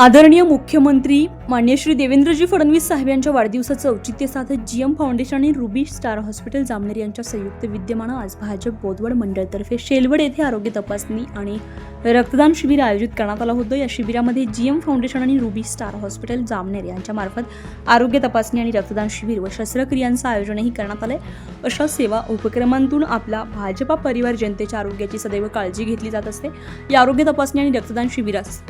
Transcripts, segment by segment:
आदरणीय मुख्यमंत्री मान्य श्री देवेंद्रजी फडणवीस साहेब यांच्या वाढदिवसाचं औचित्य साधत जी एम फाउंडेशन आणि रुबी स्टार हॉस्पिटल जामनेर यांच्या संयुक्त विद्यमानं आज भाजप बोदवड मंडळतर्फे शेलवड येथे आरोग्य तपासणी आणि रक्तदान शिबिर आयोजित करण्यात आलं होतं. या शिबिरामध्ये जी एम फाउंडेशन आणि रुबी स्टार हॉस्पिटल जामनेर यांच्यामार्फत आरोग्य तपासणी आणि रक्तदान शिबिर व शस्त्रक्रियांचं आयोजनही करण्यात आलंय. अशा सेवा उपक्रमांतून आपला भाजपा परिवार जनतेच्या आरोग्याची सदैव काळजी घेतली जात असते. या आरोग्य तपासणी आणि रक्तदान शिबिरास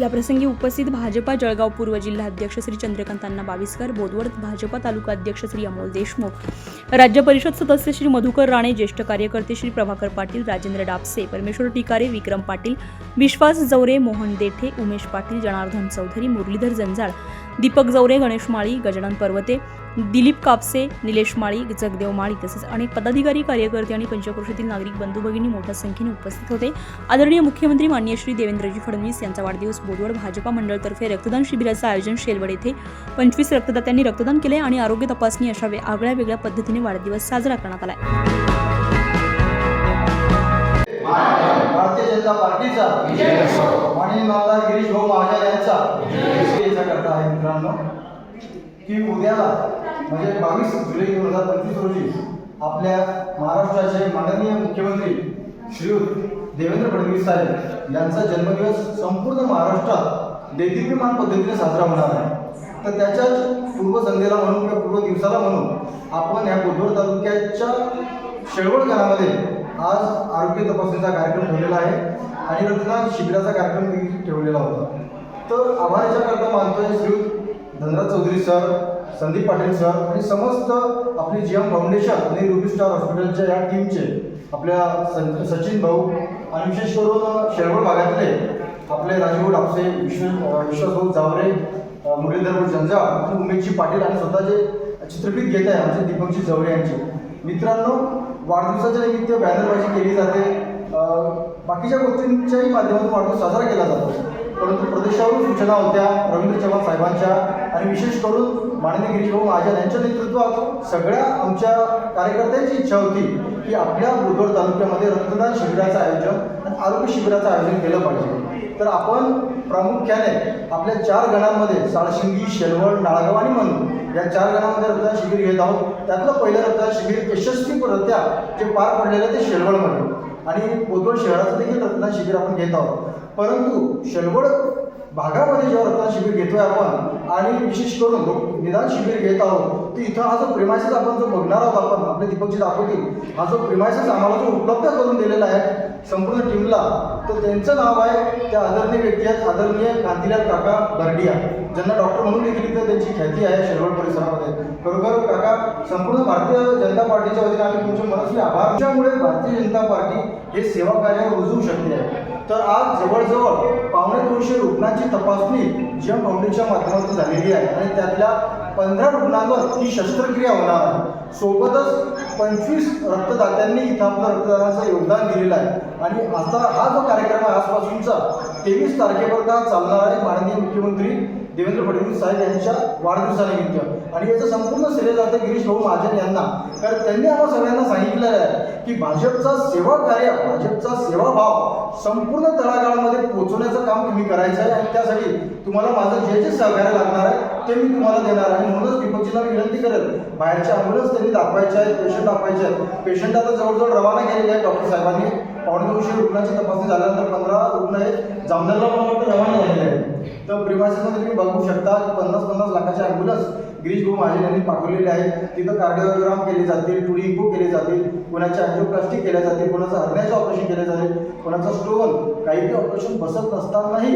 याप्रसंगी उपस्थित भाजपा जळगाव पूर्व जिल्हाध्यक्ष श्री चंद्रकांतांना बावीसकर बाविस्कर बोदवड भाजपा तालुका अध्यक्ष श्री अमोल देशमुख राज्य परिषद सदस्य श्री मधुकर राणे ज्येष्ठ कार्यकर्ते श्री प्रभाकर पाटील राजेंद्र डापसे परमेश्वर टिकारे विक्रम पाटील विश्वास जवरे मोहन देठे उमेश पाटील जनार्दन चौधरी मुरलीधर जंजाळ दीपक जवरे गणेश माळी गजानन पर्वते दिलीप कापसे निलेश माळी जगदेव माळी तसेच अनेक पदाधिकारी कार्यकर्ते आणि पंचक्रोशीतील नागरिक बंधू भगिनी मोठ्या संख्येने उपस्थित होते. आदरणीय मुख्यमंत्री मान्य श्री देवेंद्रजी फडणवीस यांचा वाढदिवस बोदवड भाजपा मंडळतर्फे रक्तदान शिबिराचं आयोजन शेलवड येथे पंचवीस रक्तदात्यांनी रक्तदान केले आणि आरोग्य तपासणी अशा वे- आगळ्या वेगळ्या पद्धतीने वाढदिवस साजरा करण्यात आला भारतीय जनता पार्टीचा माननीय नामदार गिरीश भाऊ याचा. करता आहे मित्रांनो. की उद्याला म्हणजे बावीस जुलै दोन हजार पंचवीस रोजी आपल्या महाराष्ट्राचे माननीय मुख्यमंत्री श्रीयुत देवेंद्र फडणवीस साहेब यांचा जन्मदिवस संपूर्ण महाराष्ट्रात देदीप्यमान पद्धतीने साजरा होणार आहे. तर त्याच्याच पूर्वसंध्येला म्हणून किंवा पूर्व दिवसाला म्हणून आपण या बुधवार तालुक्याच्या शेळवड घरामध्ये आज आरोग्य तपासणीचा कार्यक्रम ठेवलेला आहे आणि रक्तदान शिबिराचा कार्यक्रम देखील ठेवलेला होता. तर आभार करता मानतोय श्री धनराज चौधरी सर संदीप पाटील सर आणि समस्त आपली जी एम फाउंडेशन आणि रुबी स्टार हॉस्पिटलच्या या टीमचे आपल्या सं- सचिन भाऊ आणि विशेष करून शेळवड भागातले आपले राजभाऊ डापसे विश्व विश्वासभाऊ जावरे अं, मुरलीधर जंजाळ आणि उमेशजी पाटील आणि स्वतः जे घेत आहे आमचे दीपकजी जवळे यांचे. मित्रांनो वाढदिवसाच्या निमित्त बॅनरबाजी केली जाते. बाकीच्या गोष्टींच्याही माध्यमातून वाढदिवस साजरा केला जातो. परंतु प्रदेशावरून सूचना होत्या रवींद्र चव्हाण साहेबांच्या आणि विशेष करून माननीय गिरीशभाऊ महाजन यांच्या नेतृत्वात सगळ्या आमच्या कार्यकर्त्यांची इच्छा होती की आपल्या बुधवड तालुक्यामध्ये रक्तदान शिबिराचं आयोजन आणि आरोग्य शिबिराचं आयोजन केलं पाहिजे. तर आपण प्रामुख्याने आपल्या चार गणांमध्ये साळशिंगी शेलवड नाळगाव आणि मनू या चार गणांमध्ये रक्तदान शिबिर घेत आहोत. त्यातलं पहिलं रक्तदान शिबिर यशस्वीरित्या जे पार पडलेलं ते शेलवडमध्ये. आणि बोदवड शहराचं देखील रक्तदान शिबिर आपण घेत आहोत. परंतु शेलवड भागामध्ये जेव्हा रक्तदान शिबिर घेतोय आपण आणि विशेष करून निदान शिबिर घेत आहोत तर इथं हा जो प्रेमायसेस आपण जो बघणार आहोत आपण आपले दीपकजी दाखवतील हा जो प्रेमायसेस आम्हाला जो उपलब्ध करून दिलेला आहे संपूर्ण टीमला तर त्यांचं नाव आहे त्या आदरणीय व्यक्ती आहेत आदरणीय कांतीलाल काका बर्डिया. ज्यांना डॉक्टर म्हणून देखील तर त्यांची ख्याती आहे शेलवड परिसरामध्ये. बरोबर काका संपूर्ण भारतीय जनता पार्टीच्या वतीने आम्ही तुमचे मनस्वी आभार. त्यामुळे भारतीय जनता पार्टी हे सेवा कार्यावर रुजवू शकते आहे तर आज जवळजवळ पावणे दोनशे रुग्णांची तपासणी जीएम फाउंडेशनच्या माध्यमातून झालेली आहे. आणि त्यातल्या पंधरा रुग्णांवर ही शस्त्रक्रिया होणार आहे. सोबतच पंचवीस रक्तदात्यांनी इथं आपलं रक्तदानाचं योगदान दिलेलं आहे. आणि आता हा जो कार्यक्रम आहे आजपासूनचा तेवीस तारखेपर्यंत चालणार आहे माननीय मुख्यमंत्री देवेंद्र फडणवीस साहेब यांच्या वाढदिवसानिमित्त. आणि याचं संपूर्ण श्रेय जातं गिरीश भाऊ महाजन यांना. कारण त्यांनी आम्हा सगळ्यांना सांगितलेलं आहे की भाजपचा सेवा कार्य भाजपचा सेवाभाव संपूर्ण तळागाळामध्ये पोहोचवण्याचं काम तुम्ही करायचं आहे आणि त्यासाठी तुम्हाला माझं जे जे सहकार्य लागणार आहे ते मी तुम्हाला देणार आहे. म्हणूनच दीपकजीला मी विनंती करेल बाहेरचे ॲम्ब्युलन्स त्यांनी दाखवायचे आहेत पेशंट दाखवायचे आहेत. पेशंट आता जवळजवळ रवाना केलेले आहेत डॉक्टर साहेबांनी. पावणे दोनशे रुग्णांची तपासणी झाल्यानंतर पंधरा रुग्ण आहेत. जामनेरला मला वाटतं रवाना झालेले आहेत. तर प्रिमायसेसमध्ये तुम्ही बघू शकता की पन्नास पन्नास लाखाचे ॲम्ब्युलन्स गिरीश भाऊ महाजन यांनी पाठवलेले आहेत. तिथं कार्डिओग्राम केले जातील टुडी इको केले जातील कोणाचे अँजिओप्लास्टिक केल्या जातील कोणाचं हरण्याचं ऑपरेशन केलं जाईल कोणाचा स्टोन काही काही ऑपरेशन बसत नसतानाही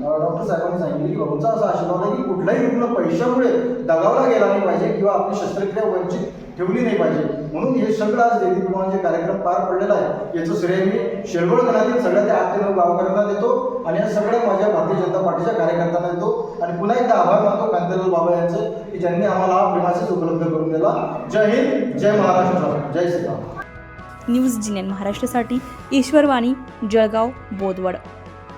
डॉक्टर साहेबांनी सांगितले की भाऊचा असा आशीर्वाद आहे की कुठलाही रुग्ण पैशामुळे दगावला गेला नाही पाहिजे किंवा आपली शस्त्रक्रिया वंचित ठेवली नाही पाहिजे. म्हणून हे सगळं आज देवी प्रमाणचे कार्यक्रम पार पडलेला आहे. याचं श्रेय मी शेलवड गणातील सगळ्या त्या आठ ते नऊ गावकऱ्यांना देतो आणि या सगळ्या माझ्या भारतीय जनता पार्टीच्या कार्यकर्त्यांना देतो. आणि पुन्हा एकदा आभार मानतो कांतीलाल बाबा यांचं की ज्यांनी आम्हाला हा उपलब्ध करून दिला. जय हिंद जय महाराष्ट्र. जय श्रीराम. न्यूज जिनेन महाराष्ट्रासाठी ईश्वरवाणी जळगाव बोदवड